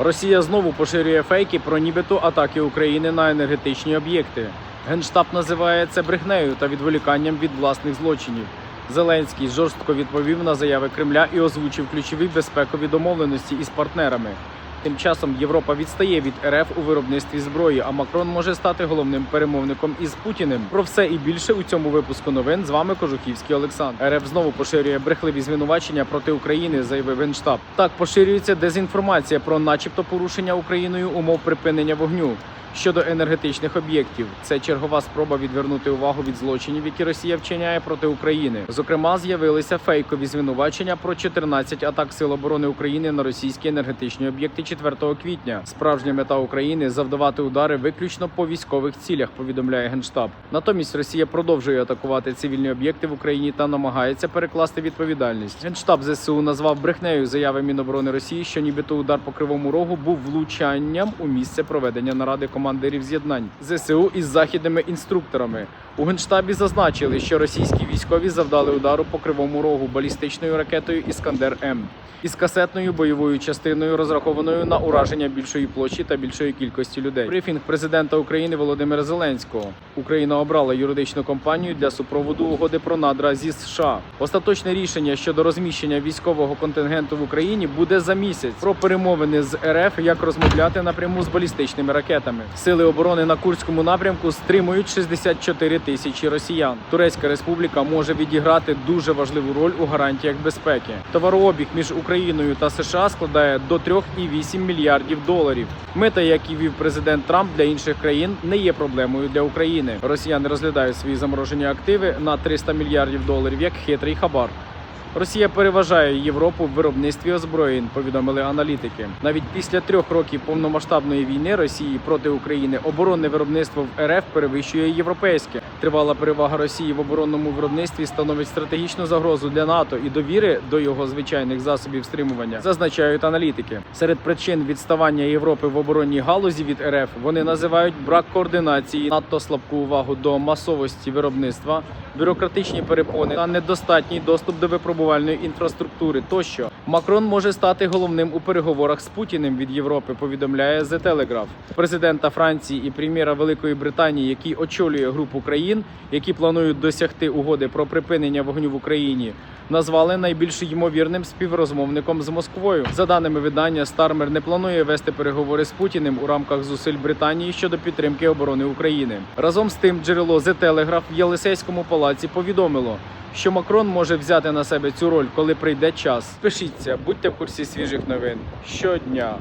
Росія знову поширює фейки про нібито атаки України на енергетичні об'єкти. Генштаб називає це брехнею та відволіканням від власних злочинів. Зеленський жорстко відповів на заяви Кремля і озвучив ключові безпекові домовленості із партнерами. Тим часом Європа відстає від РФ у виробництві зброї, а Макрон може стати головним перемовником із Путіним. Про все і більше у цьому випуску новин з вами Кожухівський Олександр. РФ знову поширює брехливі звинувачення проти України, заявив Генштаб. Так поширюється дезінформація про, начебто, порушення Україною умов припинення вогню. Щодо енергетичних об'єктів, це чергова спроба відвернути увагу від злочинів, які Росія вчиняє проти України. Зокрема, з'явилися фейкові звинувачення про 14 атак Сил оборони України на російські енергетичні об'єкти 4 квітня. Справжня мета України завдавати удари виключно по військових цілях. Повідомляє генштаб. Натомість Росія продовжує атакувати цивільні об'єкти в Україні та намагається перекласти відповідальність. Генштаб ЗСУ назвав брехнею заяви Міноборони Росії, що нібито удар по кривому рогу був влучанням у місце проведення наради командирів з'єднань ЗСУ із західними інструкторами. У генштабі зазначили, що російські військові завдали удару по кривому рогу балістичною ракетою Іскандер М із касетною бойовою частиною, розрахованою на ураження більшої площі та більшої кількості людей. Брифінг президента України Володимира Зеленського. Україна обрала юридичну компанію для супроводу угоди про надра зі США. Остаточне рішення щодо розміщення військового контингенту в Україні буде за місяць. Про перемовини з РФ як розмовляти напряму з балістичними ракетами. Сили оборони на Курському напрямку стримують 64 тисячі росіян. Турецька республіка може відіграти дуже важливу роль у гарантіях безпеки. Товарообіг між Україною та США складає до 3,8 мільярдів доларів. Мета, які вів президент Трамп для інших країн, не є проблемою для України. Росіяни розглядають свої заморожені активи на 300 мільярдів доларів як хитрий хабар. Росія переважає Європу в виробництві озброєнь, повідомили аналітики. Навіть після трьох років повномасштабної війни Росії проти України оборонне виробництво в РФ перевищує європейське. Тривала перевага Росії в оборонному виробництві становить стратегічну загрозу для НАТО і довіри до його звичайних засобів стримування, зазначають аналітики. Серед причин відставання Європи в оборонній галузі від РФ вони називають брак координації, надто слабку увагу до масовості виробництва, бюрократичні перепони та недостатній доступ до випробувальної інфраструктури. Тощо Макрон може стати головним у переговорах з Путіним від Європи. Повідомляє The Telegraph. Президента Франції і прем'єра Великої Британії, який очолює групу країн, які планують досягти угоди про припинення вогню в Україні. Назвали найбільш ймовірним співрозмовником з Москвою. За даними видання, Стармер не планує вести переговори з Путіним у рамках зусиль Британії щодо підтримки оборони України. Разом з тим, джерело The Telegraph в Єлисейському палаці повідомило, що Макрон може взяти на себе цю роль, коли прийде час. Пишіться, будьте в курсі свіжих новин щодня.